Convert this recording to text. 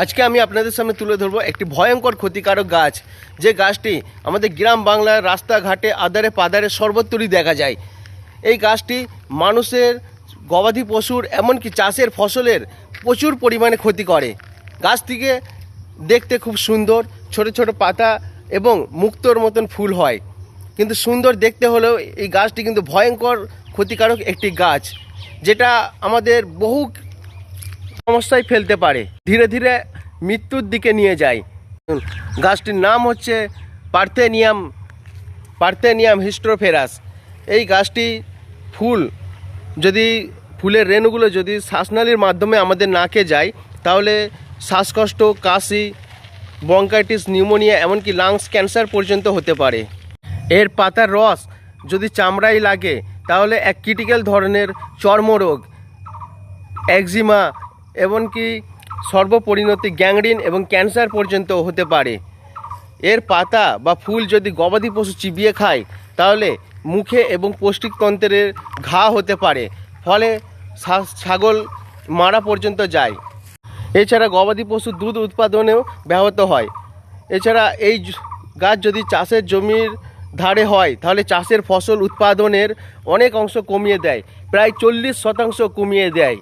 আজকে আমি আপনাদের সামনে তুলে ধরবো একটি ভয়ঙ্কর ক্ষতিকারক গাছ। যে গাছটি আমাদের গ্রাম বাংলার রাস্তাঘাটে আদারে পাদারে সর্বত্রই দেখা যায়। এই গাছটি মানুষের, গবাদি পশুর, এমনকি চাষের ফসলের প্রচুর পরিমাণে ক্ষতি করে। গাছটিকে দেখতে খুব সুন্দর, ছোট ছোট পাতা এবং মুক্তোর মতন ফুল হয়। কিন্তু সুন্দর দেখতে হলেও এই গাছটি কিন্তু ভয়ঙ্কর ক্ষতিকারক একটি গাছ, যেটা আমাদের বহু সমস্যায় ফেলতে পারে। ধীরে ধীরে মৃত্যুর দিকে নিয়ে যায়। গাছটির নাম হচ্ছে পার্থেনিয়াম পার্থেনিয়াম হিস্ট্রোফেরাস। এই গাছটি ফুল। যদি ফুলের রেণুগুলো যদি শ্বাসনালীর মাধ্যমে আমাদের নাকে যায়, তাহলে শ্বাসকষ্ট, কাশি, ব্রঙ্কাইটিস, নিউমোনিয়া, এমনকি লাংস ক্যান্সার পর্যন্ত হতে পারে। এর পাতার রস যদি চামড়ায় লাগে, তাহলে এক ক্রিটিক্যাল ধরনের চর্মরোগ, একজিমা এমনকি সর্বপরিণতি গ্যাংরিন এবং ক্যান্সার পর্যন্ত হতে পারে। এর পাতা বা ফুল যদি গবাদি পশু চিবিয়ে খায়, তাহলে মুখে এবং পৌষ্টিকতন্ত্রের ঘা হতে পারে, ফলে ছাগল মারা পর্যন্ত যায়। এছাড়া গবাদি পশুর দুধ উৎপাদনেও ব্যাহত হয়। এছাড়া এই গাছ যদি চাষের জমির ধারে হয়, তাহলে চাষের ফসল উৎপাদনের অনেক অংশ কমিয়ে দেয়, প্রায় চল্লিশ শতাংশ কমিয়ে দেয়।